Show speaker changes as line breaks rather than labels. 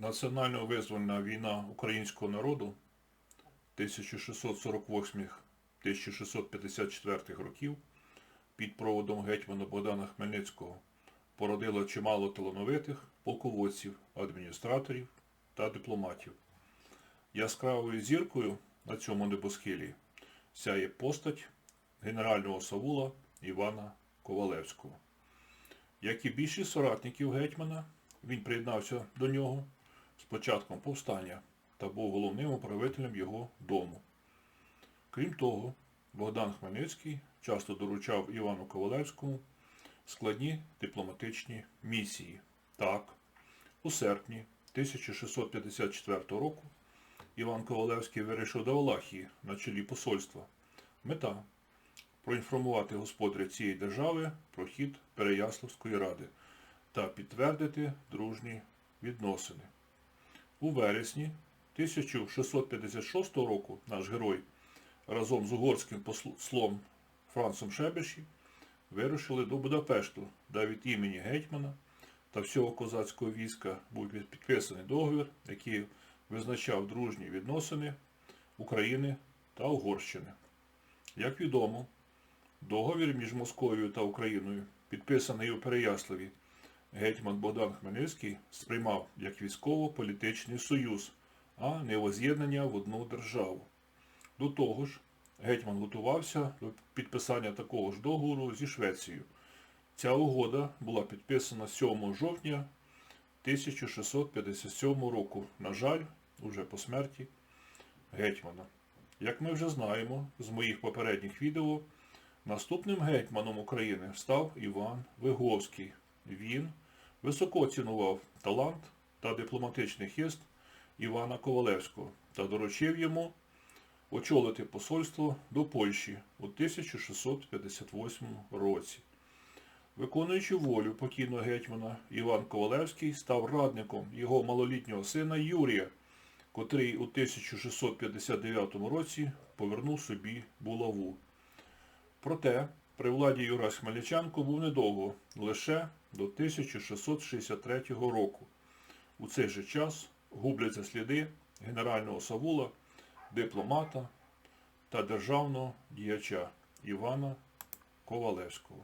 Національно визвольна війна українського народу 1648-1654 років під проводом гетьмана Богдана Хмельницького породила чимало талановитих полководців, адміністраторів та дипломатів. Яскравою зіркою на цьому небосхилі сяє постать генерального Савула Івана Ковалевського. Як і більшість соратників гетьмана, він приєднався до нього початком повстання та був головним управителем його дому. Крім того, Богдан Хмельницький часто доручав Івану Ковалевському складні дипломатичні місії. Так, у серпні 1654 року Іван Ковалевський вирішив до Валахії на чолі посольства. Мета проінформувати господаря цієї держави про хід Переяславської ради та підтвердити дружні відносини. У вересні 1656 року наш герой разом з угорським послом Францом Шебеші вирушили до Будапешту, де від імені гетьмана та всього козацького війська був підписаний договір, який визначав дружні відносини України та Угорщини. Як відомо, договір між Московією та Україною, підписаний у Переяславі, гетьман Богдан Хмельницький сприймав як військово-політичний союз, а не воз'єднання в одну державу. До того ж, гетьман готувався до підписання такого ж договору зі Швецією. Ця угода була підписана 7 жовтня 1657 року. На жаль, уже по смерті гетьмана. Як ми вже знаємо з моїх попередніх відео, наступним гетьманом України став Іван Виговський. Він високо цінував талант та дипломатичний хист Івана Ковалевського та доручив йому очолити посольство до Польщі у 1658 році. Виконуючи волю покійного гетьмана, Іван Ковалевський став радником його малолітнього сина Юрія, котрий у 1659 році повернув собі булаву. Проте при владі Юра Хмельниченко був недовго, лише до 1663 року. У цей же час губляться сліди генерального Савула, дипломата та державного діяча Івана Ковалевського.